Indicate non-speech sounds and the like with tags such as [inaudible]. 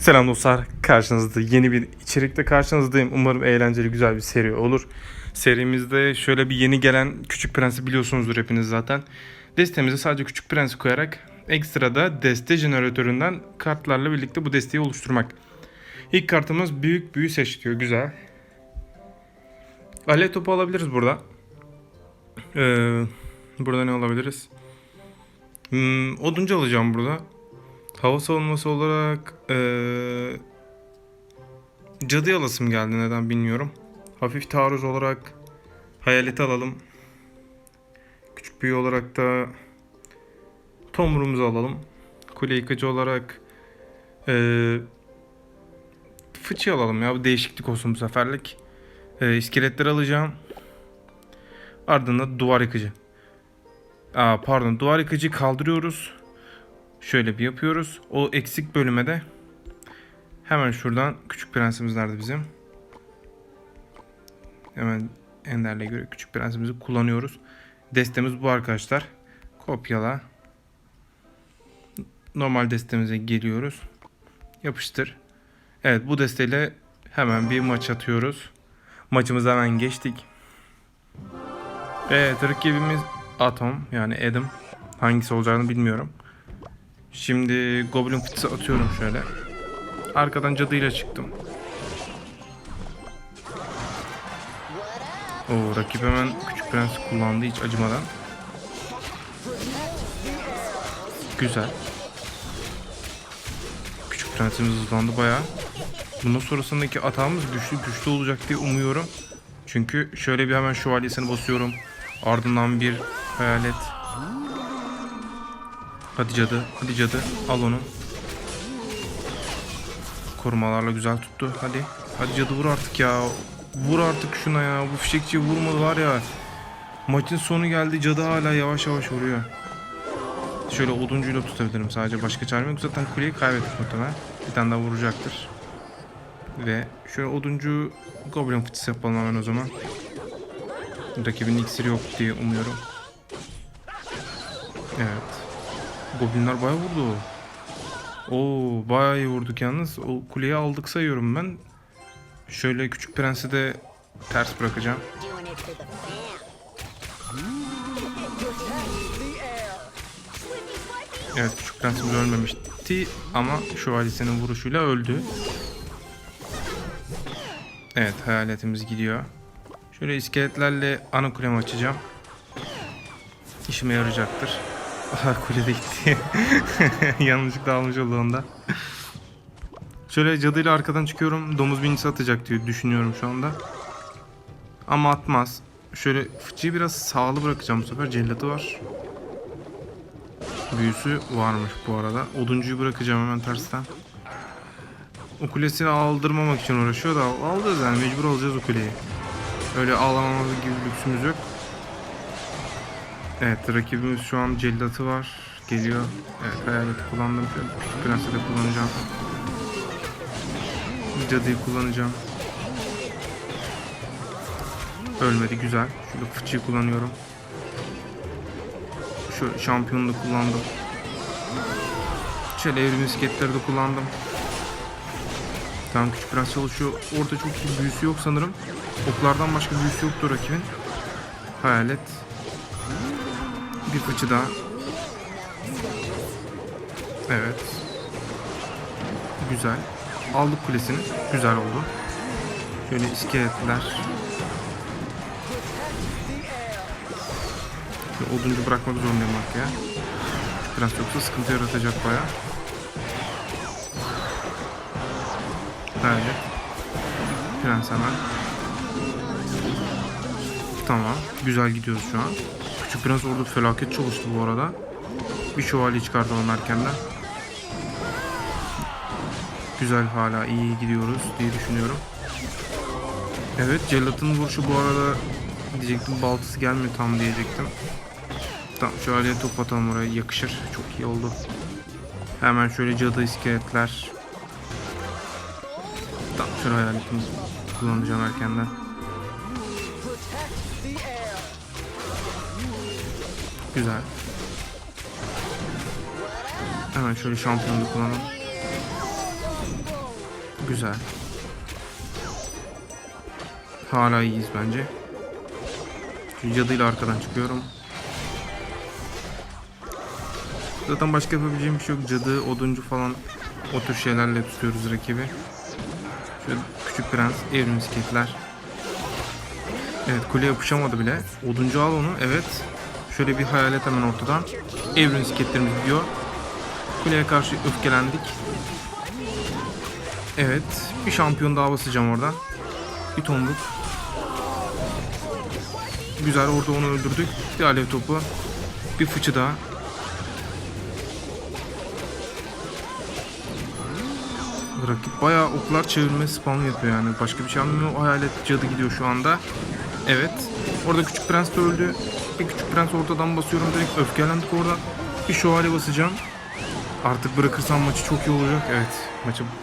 Selam dostlar. Karşınızda yeni bir içerikte karşınızdayım. Umarım eğlenceli güzel bir seri olur. Serimizde şöyle bir yeni gelen Küçük Prens'i biliyorsunuzdur hepiniz zaten. Destemize sadece Küçük Prens'i koyarak ekstrada deste jeneratöründen kartlarla birlikte bu desteği oluşturmak. İlk kartımız büyük büyü seç diyor. Güzel. Alev topu alabiliriz burada. Ee, burada ne alabiliriz? Hmm, oduncu alacağım burada. Hava savunması olarak eee cadı alasım geldi neden bilmiyorum. Hafif taarruz olarak hayaleti alalım. Küçük büyü olarak da tomrumuzu alalım. Kule yıkıcı olarak eee fıçı alalım ya bu değişiklik olsun bu seferlik. Eee iskeletleri alacağım. Ardından duvar yıkıcı. Aa, pardon duvar yıkıcı kaldırıyoruz. Şöyle bir yapıyoruz. O eksik bölüme de hemen şuradan küçük prensimiz nerede bizim? Hemen Ender'le göre küçük prensimizi kullanıyoruz. Destemiz bu arkadaşlar. Kopyala. Normal destemize geliyoruz. Yapıştır. Evet bu desteyle hemen bir maç atıyoruz. Maçımıza hemen geçtik. Evet rakibimiz Atom yani Adam. Hangisi olacağını bilmiyorum. Şimdi Goblin Fıçısı atıyorum şöyle. Arkadan cadıyla çıktım. Oo rakip hemen Küçük Prens kullandı hiç acımadan. Güzel. Küçük Prensimiz hızlandı bayağı. Bundan sonrasındaki atağımız güçlü güçlü olacak diye umuyorum. Çünkü şöyle bir hemen şövalyesini basıyorum. Ardından bir hayalet. Hadi cadı, hadi cadı. Al onu. Korumalarla güzel tuttu. Hadi. Hadi cadı vur artık ya. Vur artık şuna ya. Bu fişekçi vurmadı var ya. Maçın sonu geldi. Cadı hala yavaş yavaş vuruyor. Şöyle oduncuyla tutabilirim sadece. Başka çarem yok. Zaten kuleyi kaybettik muhtemelen. Bir tane daha vuracaktır. Ve şöyle oduncu goblin fıçısı yapalım hemen o zaman. Rakibin iksiri yok diye umuyorum. Evet. Goblinler bayağı vurdu. Oo bayağı iyi vurduk yalnız. O kuleyi aldık sayıyorum ben. Şöyle küçük prensi de ters bırakacağım. Evet küçük prensimiz ölmemişti ama şövalyesinin vuruşuyla öldü. Evet hayaletimiz gidiyor. Şöyle iskeletlerle ana kulemi açacağım. İşime yarayacaktır. Aha kule de gitti. [laughs] Yanlışlıkla almış oldu onda. Şöyle cadıyla arkadan çıkıyorum. Domuz binicisi atacak diye düşünüyorum şu anda. Ama atmaz. Şöyle fıçıyı biraz sağlı bırakacağım bu sefer. Cellatı var. Büyüsü varmış bu arada. Oduncuyu bırakacağım hemen tersten. O kulesini aldırmamak için uğraşıyor da alacağız yani mecbur alacağız o kuleyi. Öyle ağlamamız gibi lüksümüz yok. Evet rakibimiz şu an cellatı var. Geliyor. Evet hayaleti kullandım. Küçük prensi de kullanacağım. Cadıyı kullanacağım. Ölmedi güzel. Şurada fıçıyı kullanıyorum. Şu şampiyonu da kullandım. Şöyle evrim isketleri de kullandım. Tamam küçük prens çalışıyor. Orada çok iyi büyüsü yok sanırım. Oklardan başka büyüsü yoktu rakibin. Hayalet. Bir fıçı daha. Evet. Güzel. Aldık kulesini. Güzel oldu. Şöyle iskeletler. Şöyle oduncu bırakmak zorundayım bak ya. Küçük prens yoksa sıkıntı yaratacak baya. Evet. Prens hemen. Tamam. Güzel gidiyoruz şu an. Küçük prens orada felaket çalıştı bu arada. Bir şövalye çıkartalım erkenden. Güzel hala iyi gidiyoruz diye düşünüyorum. Evet cellatın vuruşu bu arada diyecektim baltası gelmiyor tam diyecektim. Tamam şöyle top atalım oraya yakışır. Çok iyi oldu. Hemen şöyle cadı iskeletler. Tamam şöyle hayaletimi kullanacağım erkenden. Güzel. Hemen şöyle şampiyonu kullanalım. Güzel. Hala iyiyiz bence. Şu cadıyla arkadan çıkıyorum. Zaten başka yapabileceğim bir şey yok. Cadı, oduncu falan o tür şeylerle tutuyoruz rakibi. Şöyle küçük prens, evrim misketler. Evet kule yapışamadı bile. Oduncu al onu. Evet. Şöyle bir hayalet hemen ortadan. Evrim misketlerimiz gidiyor. Kuleye karşı öfkelendik. Evet. Bir şampiyon daha basacağım orada. Bir tomruk. Güzel orada onu öldürdük. Bir alev topu. Bir fıçı daha. Rakip bayağı oklar çevirme spam yapıyor yani. Başka bir şey anlamıyor. O hayalet cadı gidiyor şu anda. Evet. Orada küçük prens de öldü. Bir küçük prens ortadan basıyorum direkt. Öfkelendik orada. Bir şövalye basacağım. Artık bırakırsam maçı çok iyi olacak. Evet. Maçı